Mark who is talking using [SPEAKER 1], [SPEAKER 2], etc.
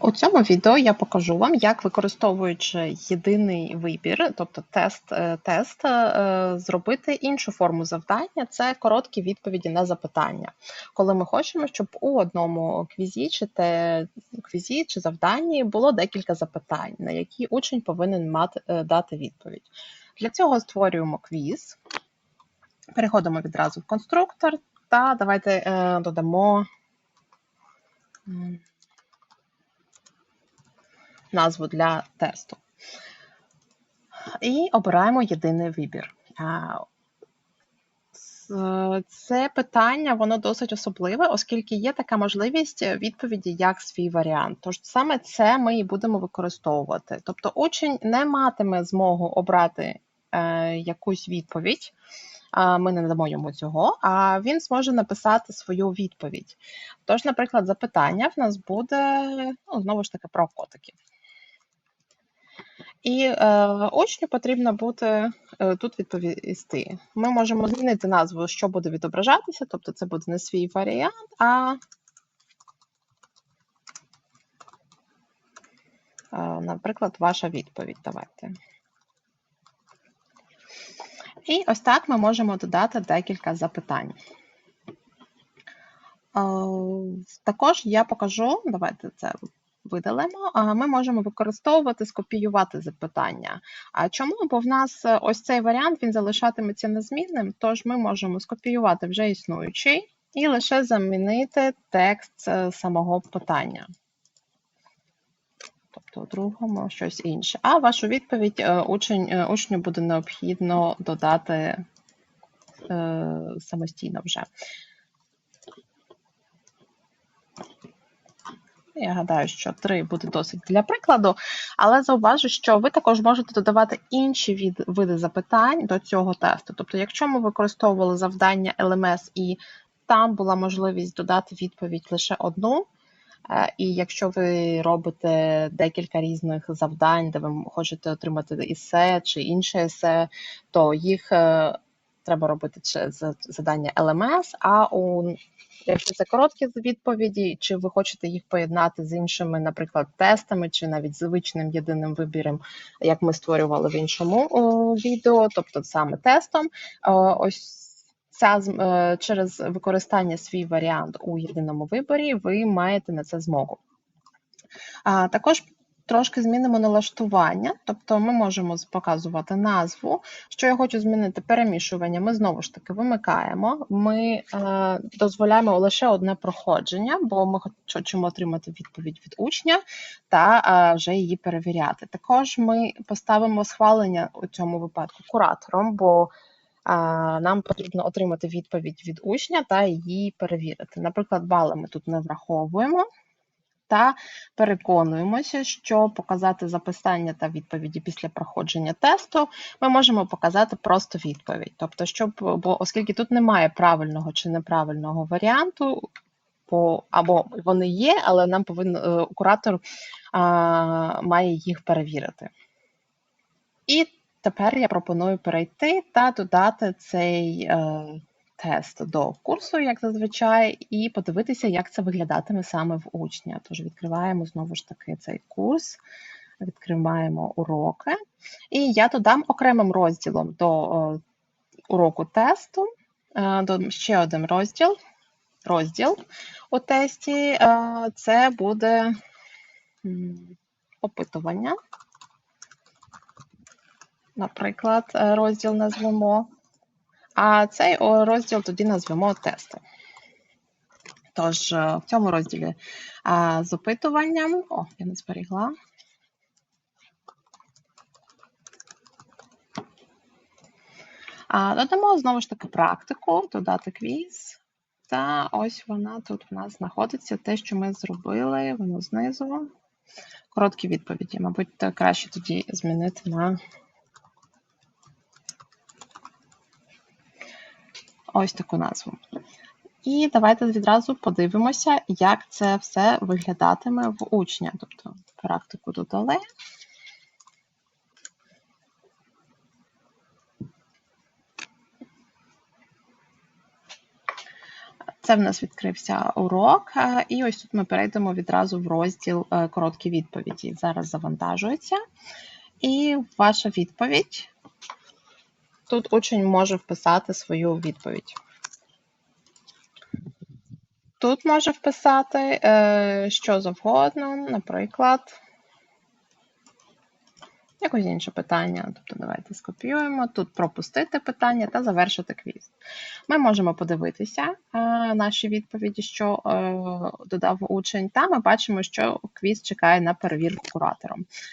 [SPEAKER 1] У цьому відео я покажу вам, як використовуючи єдиний вибір, тобто тест, е, тест, е, зробити іншу форму завдання це короткі відповіді на запитання. Коли ми хочемо, щоб у одному квізі чи те, квізі чи завданні було декілька запитань, на які учень повинен мати, е, дати відповідь. Для цього створюємо квіз, переходимо відразу в конструктор та давайте додамо. Назву для тесту. І обираємо єдиний вибір. Це питання воно досить особливе, оскільки є така можливість відповіді як свій варіант. Тож саме це ми і будемо використовувати. Тобто учень не матиме змогу обрати е, якусь відповідь. Ми не надамо йому цього, а він зможе написати свою відповідь. Тож, наприклад, запитання в нас буде ну, знову ж таки про котиків. І е, учню потрібно буде е, тут відповісти. Ми можемо змінити назву, що буде відображатися, тобто це буде не свій варіант, а, е, наприклад, ваша відповідь. Давайте. І ось так ми можемо додати декілька запитань. Е, Також я покажу, давайте це видалимо, ми можемо використовувати, скопіювати запитання. А чому? Бо в нас е, ось цей варіант він залишатиметься незмінним, тож ми можемо скопіювати вже існуючий і лише замінити текст е, самого питання. Тобто у другому щось інше. А вашу відповідь е, учень, учню буде необхідно додати е, самостійно вже. Я гадаю, що три буде досить для прикладу, але зауважу, що ви також можете додавати інші від, види запитань до цього тесту. Тобто, якщо ми використовували завдання LMS і там була можливість додати відповідь лише одну, е, і якщо ви робите декілька різних завдань, де ви хочете отримати есе чи інше есе, то їх е, треба робити завдання LMS, а у Якщо це короткі відповіді, чи ви хочете їх поєднати з іншими, наприклад, тестами, чи навіть звичним єдиним вибіром, як ми створювали в іншому відео, тобто саме тестом, ось ця е, через використання свій варіант у єдиному виборі, ви маєте на це змогу. А також трошки змінимо налаштування, тобто ми можемо показувати назву. Що я хочу змінити перемішування, ми знову ж таки вимикаємо. Ми е, дозволяємо лише одне проходження, бо ми хочемо отримати відповідь від учня та е, вже її перевіряти. Також ми поставимо схвалення у цьому випадку куратором, бо е, нам потрібно отримати відповідь від учня та її перевірити. Наприклад, бали ми тут не враховуємо та переконуємося, що показати записання та відповіді після проходження тесту ми можемо показати просто відповідь. Тобто, щоб, бо оскільки тут немає правильного чи неправильного варіанту, бо, або вони є, але нам повинен е, куратор а, має їх перевірити. І тепер я пропоную перейти та додати цей е, тест до курсу, як зазвичай, і подивитися, як це виглядатиме саме в учня. Тож відкриваємо знову ж таки цей курс, відкриваємо уроки, і я додам окремим розділом до е, уроку тесту, е, до ще один розділ. Розділ у тесті е, це буде опитування. Наприклад, розділ назвемо. А цей розділ тоді назвемо тести. Тож, е, в цьому розділі з опитуванням, о, я не зберігла. Додамо знову ж таки практику, додати квіз. Та ось вона тут в нас знаходиться. Те, що ми зробили, воно знизу. Короткі відповіді. Мабуть, краще тоді змінити на ось таку назву. І давайте відразу подивимося, як це все виглядатиме в учня. Тобто практику додали. Це в нас відкрився урок, е, і ось тут ми перейдемо відразу в розділ е, короткі відповіді. Зараз завантажується. І ваша відповідь. Тут учень може вписати свою відповідь. Тут може вписати е, що завгодно, наприклад, якось інше питання. Тобто, давайте скопіюємо. Тут пропустити питання та завершити квіз. Ми можемо подивитися е, наші відповіді, що е, додав учень, та ми бачимо, що квіз чекає на перевірку куратором.